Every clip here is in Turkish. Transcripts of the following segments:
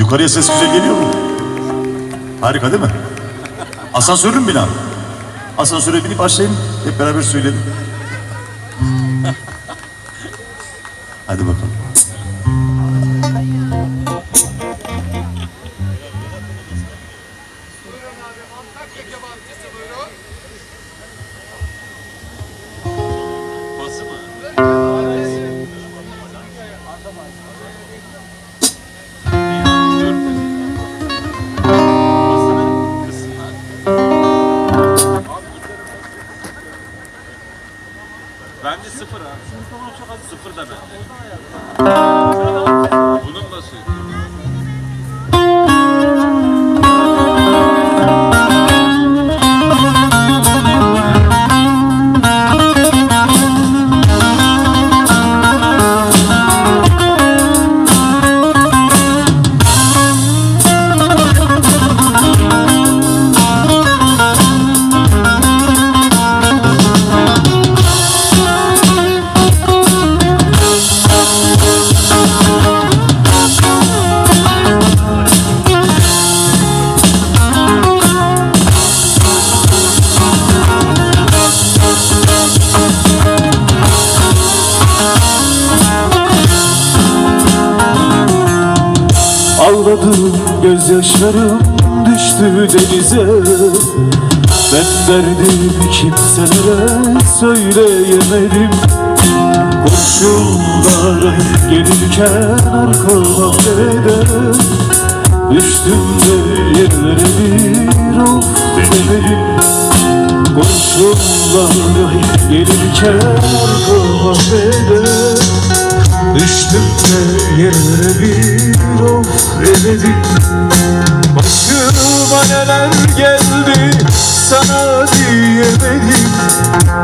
Yukarıya ses güzel geliyor mu? Harika değil mi? Asansörlü mü bina? Asansöre binip aşağıyım. Hep beraber söyleyelim. Hadi bakalım. Gözyaşlarım düştü denize. Ben derdimi kimselere söyleyemedim. Kurşunlara gelirken arkama neden Düştüm de yerlere bir of demedim. Kurşunlara gelirken arkama neden Düştüm de yerlere bir of demedim Başıma neler geldi sana diyemedim.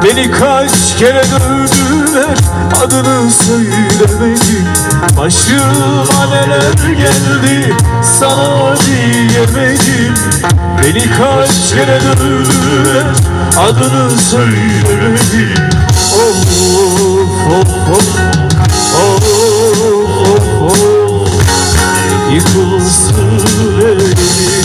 Beni kaç kere dövdüler adını söylemedim. Başıma neler geldi sana diyemedim. Beni kaç kere dövdüler adını söylemedim. Of of of Of of of Yıkılsın evim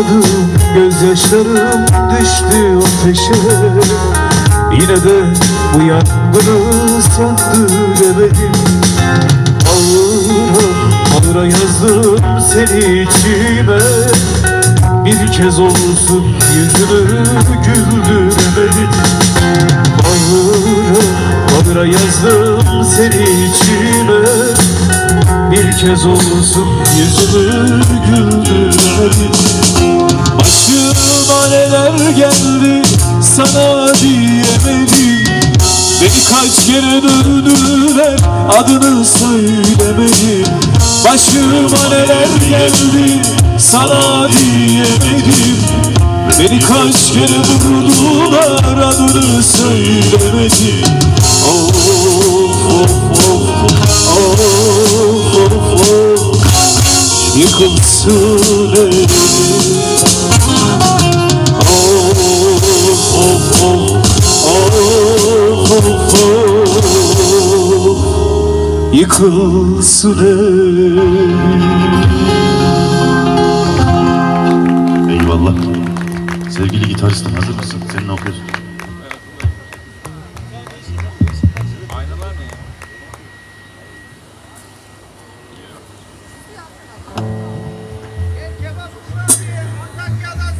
Ağladım gözyaşlarım düştü ateşe Yine de bu yangını söndüremedim Ağıra ağıra yazdım seni içime. Bir kez olsun yüzünü güldüremedim Ağıra ağıra yazdım seni içime kez olsun yüzümü güldüremedim Başıma neler geldi sana diyemedim. Beni kaç kere dövdüler adını söylemedim. Başıma neler geldi sana diyemedim. Beni kaç kere vurdular adını söylemedim. Of of of of of Yıkılsın evim Of of of of of Yıkılsın Eyvallah. Sevgili gitaristim hazır mısın? Seninle okuyorsun.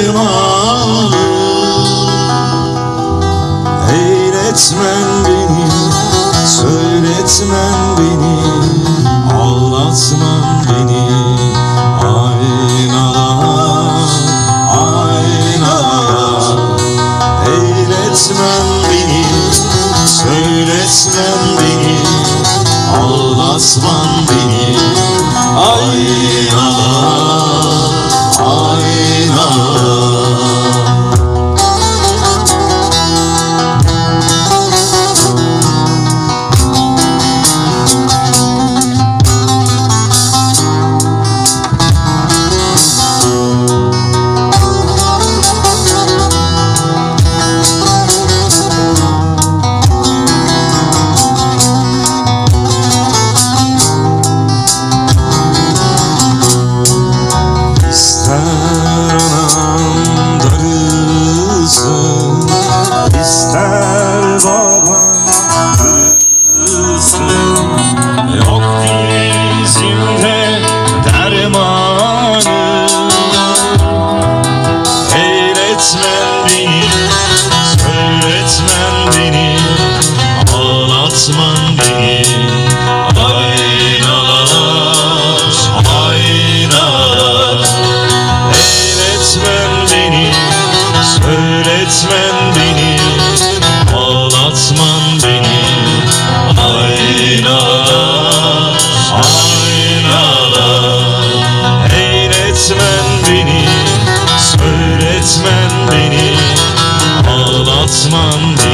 dermanım Eyletmen beni, söyletmen beni Ağlatman beni Üzmen beni, ağlatman beni. Aynada, aynada. Eğretmen beni, söyletmen beni. Ağlatman beni.